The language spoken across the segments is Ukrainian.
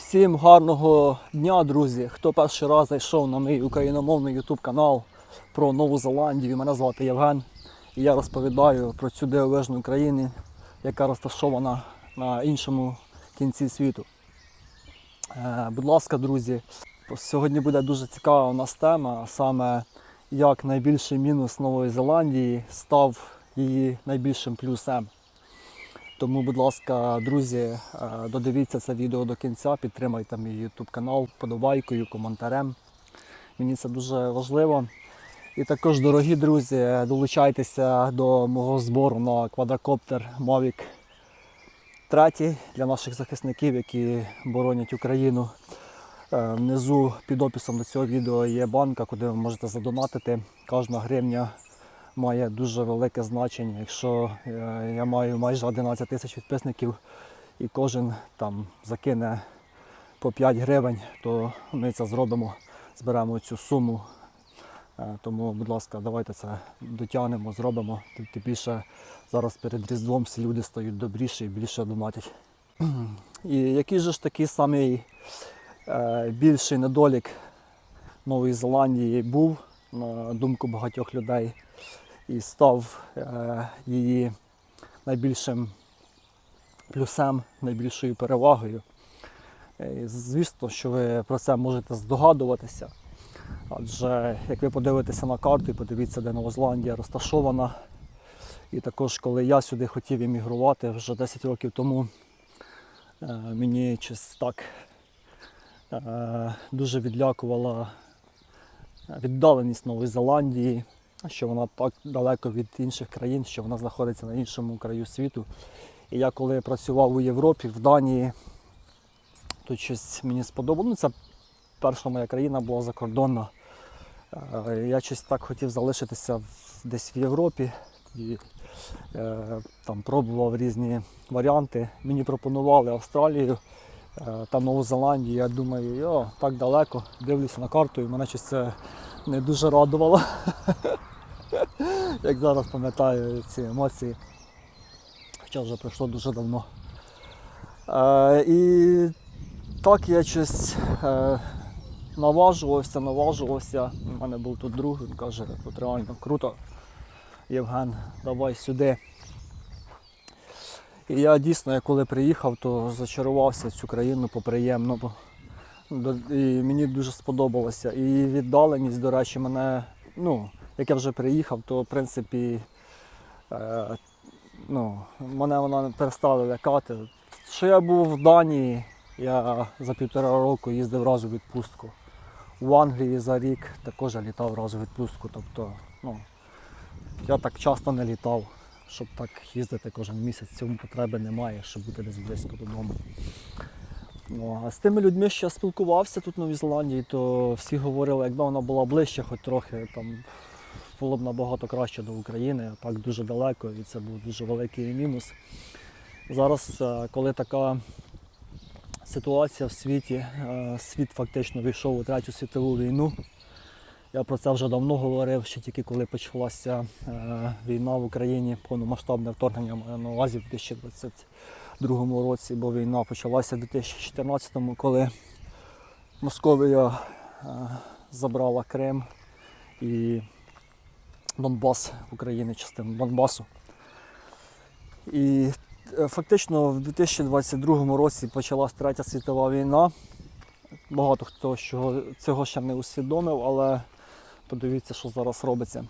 Всім гарного дня, друзі! Хто перший раз зайшов на мій україномовний YouTube канал про Нову Зеландію. Мене звати Євген. І я розповідаю про цю дивовижну країну, яка розташована на іншому кінці світу. Е, будь ласка, друзі, сьогодні буде дуже цікава у нас тема, саме як найбільший мінус Нової Зеландії став її найбільшим плюсом. Тому, будь ласка, друзі, е, додивіться це відео до кінця, підтримайте мій YouTube канал подобайкою, коментарем. Мені це дуже важливо. І також, дорогі друзі, долучайтеся до мого збору на квадрокоптер Mavic 3 для наших захисників, які боронять Україну. Е, Внизу під описом до цього відео є банка, куди ви можете задонатити. Кожна гривня має дуже велике значення. Якщо е, я маю майже 11 тисяч підписників і кожен там закине по 5 гривень, то ми це зробимо, зберемо цю суму. Е, Тому, будь ласка, давайте це дотягнемо, зробимо. Тим більше зараз перед Різдвом всі люди стають добріші і більше донатять. І який же ж такий самий е, більший недолік Нової Зеландії був, на думку багатьох людей, і став е, її найбільшим плюсом, найбільшою перевагою. Е, і Звісно, що ви про це можете здогадуватися. Адже як ви подивитеся на карту і подивіться, де Нова Зеландія розташована. І також, коли я сюди хотів іммігрувати вже 10 років тому, е, мені щось так дуже відлякувала віддаленість Нової Зеландії, що вона так далеко від інших країн, що вона знаходиться на іншому краю світу. І я коли працював у Європі, в Данії, то щось мені сподобалося. Це перша моя країна була закордонна. Е, Я щось так хотів залишитися десь в Європі. І, е, там пробував різні варіанти. Мені пропонували Австралію е, та Нову Зеландію. Я думаю, йо, так далеко. Дивлюся на карту і мене щось це не дуже радувало. Як зараз пам'ятаю ці емоції. Хоча вже пройшло дуже давно. Е, і так я щось е, наважувався, наважувався. У мене був тут друг, він каже, тут реально круто. Євген, давай сюди. І я дійсно, я коли приїхав, то зачарувався цю країну по-приємному. І мені дуже сподобалося. І віддаленість, до речі, мене, ну, як я вже приїхав, то в принципі е, ну, мене вона перестала лякати. Що я був в Данії, я за півтора року їздив разу в відпустку. В Англії за рік також я літав разу в відпустку. Тобто, ну, я так часто не літав, щоб так їздити кожен місяць. Цьому потреби немає, щоб бути десь близько додому. Ну, а з тими людьми, що я спілкувався тут в Новій Зеландії, то всі говорили, якби вона була ближче, хоч трохи, там було б набагато краще до України, а так дуже далеко, і це був дуже великий мінус. Зараз, е, коли така ситуація в світі, е, світ фактично війшов у третю світову війну. Я про це вже давно говорив, ще тільки коли почалася е, війна в Україні, повномасштабне вторгнення на увазі в 2022 році, бо війна почалася в 2014, коли Московія е, забрала Крим і Донбас України, частину Донбасу. І е, фактично в 2022 році почалась третя світова війна. Багато хто цього ще не усвідомив, але подивіться, що зараз робиться.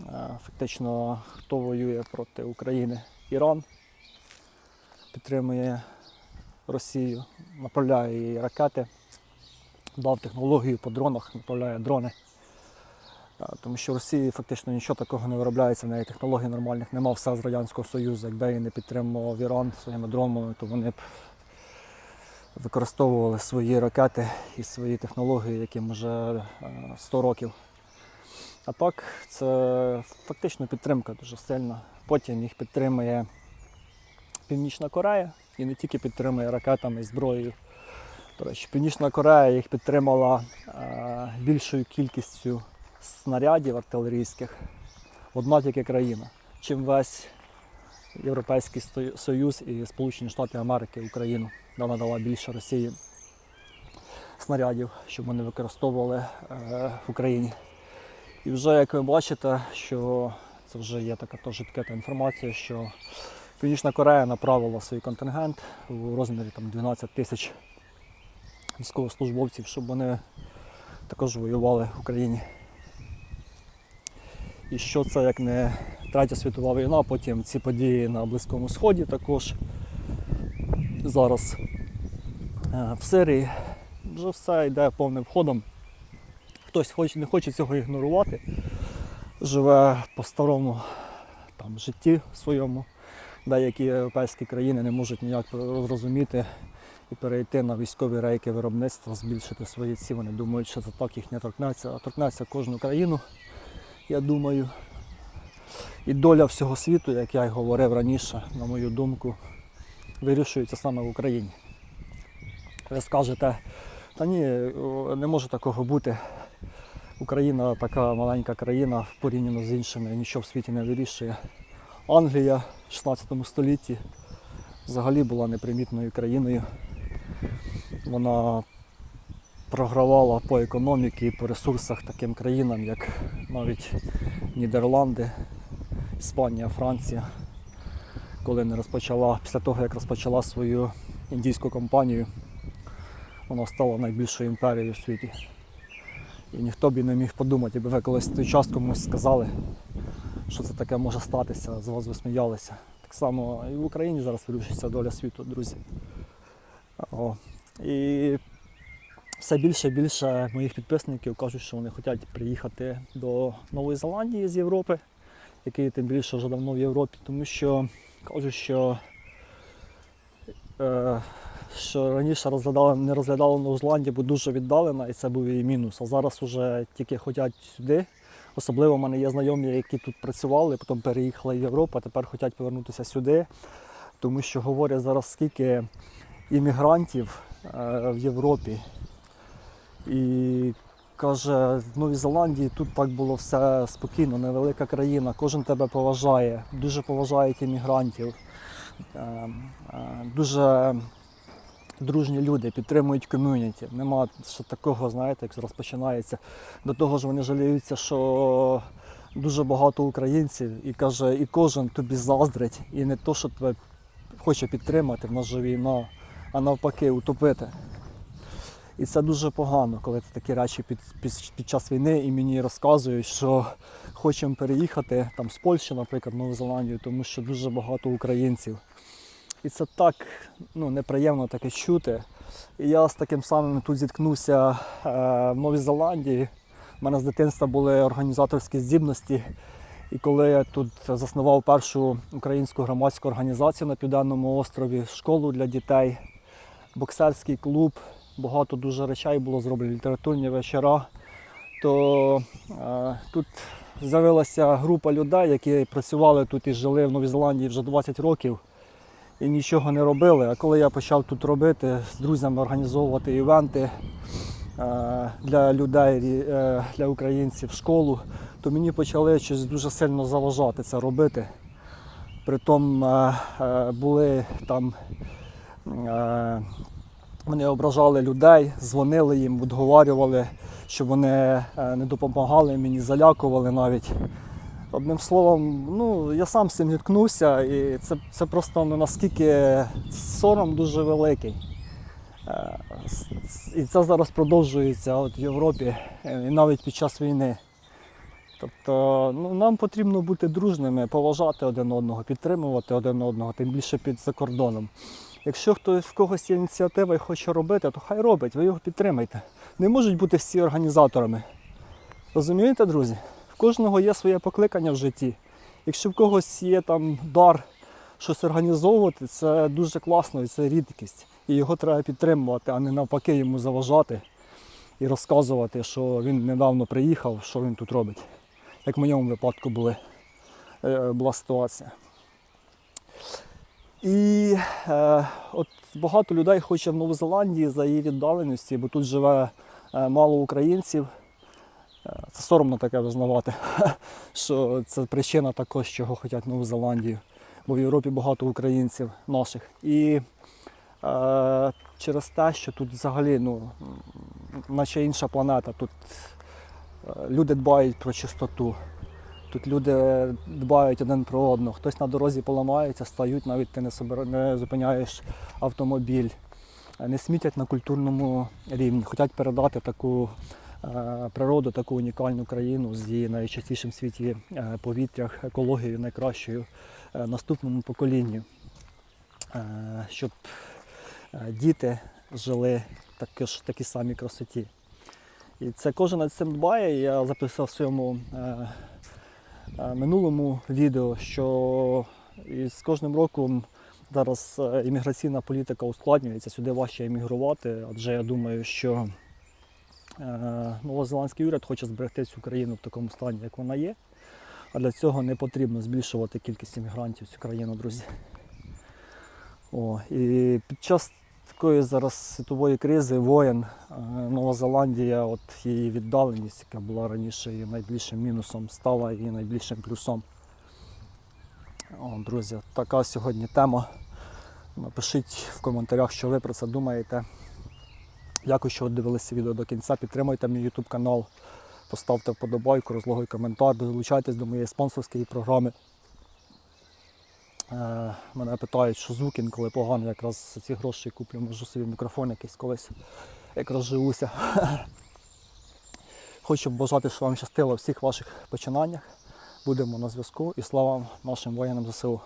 Е, Фактично, хто воює проти України? Іран підтримує Росію, направляє її ракети, дав технологію по дронах, направляє дрони. Е, Тому що в Росії фактично нічого такого не виробляється, в неї технологій нормальних нема, все з Радянського Союзу. Якби її не підтримував Іран своїми дронами, то вони б використовували свої ракети і свої технології, яким вже е, 100 років. А так, це фактично підтримка дуже сильна. Потім їх підтримує Північна Корея і не тільки підтримує ракетами і зброєю. Речі, Північна Корея їх підтримала е, більшою кількістю снарядів артилерійських. Одна тільки країна, чим весь Європейський Союз і Сполучені Штати Америки Україну. Вона дала більше Росії. снарядів, щоб вони використовували е, в Україні. І вже як ви бачите, що це вже є така теж відкрита інформація, що Північна Корея направила свій контингент у розмірі там, 12 тисяч військовослужбовців, щоб вони також воювали в Україні. І що це як не Третя світова війна, потім ці події на Близькому Сході також. Зараз е, в Сирії вже все йде повним ходом. Хтось хоч- не хоче цього ігнорувати, живе по старому там, житті своєму. Деякі європейські країни не можуть ніяк зрозуміти і перейти на військові рейки виробництва, збільшити свої ці. Вони думають, що це так їх не торкнеться, а торкнеться кожну країну, я думаю. І доля всього світу, як я й говорив раніше, на мою думку, вирішується саме в Україні. Ви скажете, та ні, не може такого бути. Україна така маленька країна порівняно з іншими, нічого в світі не вирішує. Англія 16 столітті взагалі була непримітною країною. Вона програвала по економіці і по ресурсах таким країнам, як навіть Нідерланди, Іспанія, Франція, коли не розпочала, після того як розпочала свою індійську компанію, вона стала найбільшою імперією в світі. І ніхто б і не міг подумати, якби ви колись той час комусь сказали, що це таке може статися, з вас би сміялися. Так само і в Україні зараз вирішується доля світу, друзі. О. І все більше і більше моїх підписників кажуть, що вони хочуть приїхати до Нової Зеландії з Європи, який тим більше вже давно в Європі, тому що кажуть, що, е, що раніше розглядали, не розглядали Нову Зеландію, бо дуже віддалена, і це був її мінус. А зараз вже тільки хочуть сюди. Особливо в мене є знайомі, які тут працювали, потім переїхали в Європу, а тепер хочуть повернутися сюди, тому що говорять зараз скільки іммігрантів е, в Європі. І каже, в Новій Зеландії тут так було все спокійно, невелика країна, кожен тебе поважає, дуже поважають іммігрантів, е, е, дуже дружні люди, підтримують ком'юніті. Нема що такого, знаєте, як розпочинається. До того ж вони жаліються, що дуже багато українців і каже, і кожен тобі заздрить, і не то, що тебе хоче підтримати, в нас же війна, а навпаки, утопити. І це дуже погано, коли ти такі речі під, під, під час війни і мені розказують, що хочемо переїхати там з Польщі, наприклад, в Нову Зеландію, тому що дуже багато українців. І це так ну, неприємно таке чути. І я з таким самим тут зіткнувся е, в Новій Зеландії. У мене з дитинства були організаторські здібності. І коли я тут заснував першу українську громадську організацію на Південному острові, школу для дітей, боксерський клуб, багато дуже речей було зроблено, літературні вечора, то е, тут з'явилася група людей, які працювали тут і жили в Новій Зеландії вже 20 років і нічого не робили. А коли я почав тут робити, з друзями організовувати івенти е, для людей, е, для українців школу, то мені почали щось дуже сильно заважати це робити. Притом е, були там. Вони ображали людей, дзвонили їм, відговорювали, щоб вони не допомагали мені, залякували навіть. Одним словом, ну я сам з цим зіткнувся, і це, це просто ну, наскільки сором дуже великий. Е, І це зараз продовжується от в Європі, е, і навіть під час війни. Тобто ну, нам потрібно бути дружними, поважати один одного, підтримувати один одного, тим більше під за кордоном. Якщо хтось в когось є ініціатива і хоче робити, то хай робить, ви його підтримайте. Не можуть бути всі організаторами. Розумієте, друзі? В кожного є своє покликання в житті. Якщо в когось є там дар щось організовувати, це дуже класно і це рідкість. І його треба підтримувати, а не навпаки йому заважати і розказувати, що він недавно приїхав, що він тут робить. Як в моєму випадку були, е, була ситуація. І е, от багато людей хоче в Нову Зеландії за її віддаленості, бо тут живе е, мало українців. Е, Це соромно таке визнавати, що це причина також, чого хочуть Нову Зеландію. Бо в Європі багато українців наших. І е, через те, що тут взагалі ну, наче інша планета. Тут е, люди дбають про чистоту. Тут люди дбають один про одного. Хтось на дорозі поламається, стають, навіть ти не, собира- не зупиняєш автомобіль. Е, Не смітять на культурному рівні. Хочуть передати таку природу, таку унікальну країну з її найчастішим в світі е, повітрях, екологією найкращою е, наступному поколінню. Е, Щоб е, діти жили таки ж, такій самій красоті. І це кожен над цим дбає. Я записав в своєму е, е, минулому відео, що з кожним роком зараз е, імміграційна політика ускладнюється, сюди важче іммігрувати, адже я думаю, що е, новозеландський уряд хоче зберегти цю країну в такому стані, як вона є. А для цього не потрібно збільшувати кількість іммігрантів в цю країну, друзі. О, і під час такої зараз світової кризи, воєн, е, Нова Зеландія, от її віддаленість, яка була раніше її найбільшим мінусом, стала її найбільшим плюсом. О, друзі, така сьогодні тема. Напишіть в коментарях, що ви про це думаєте. Дякую, що дивилися відео до кінця. Підтримуйте мій YouTube канал, поставте вподобайку, розлогий коментар, долучайтесь до моєї спонсорської програми. Е, Мене питають, що звук інколи поганий, якраз ці гроші куплю, можу собі мікрофон якийсь колись, як розживуся. Хочу бажати, що вам щастило в всіх ваших починаннях. Будемо на зв'язку і слава нашим воїнам ЗСУ.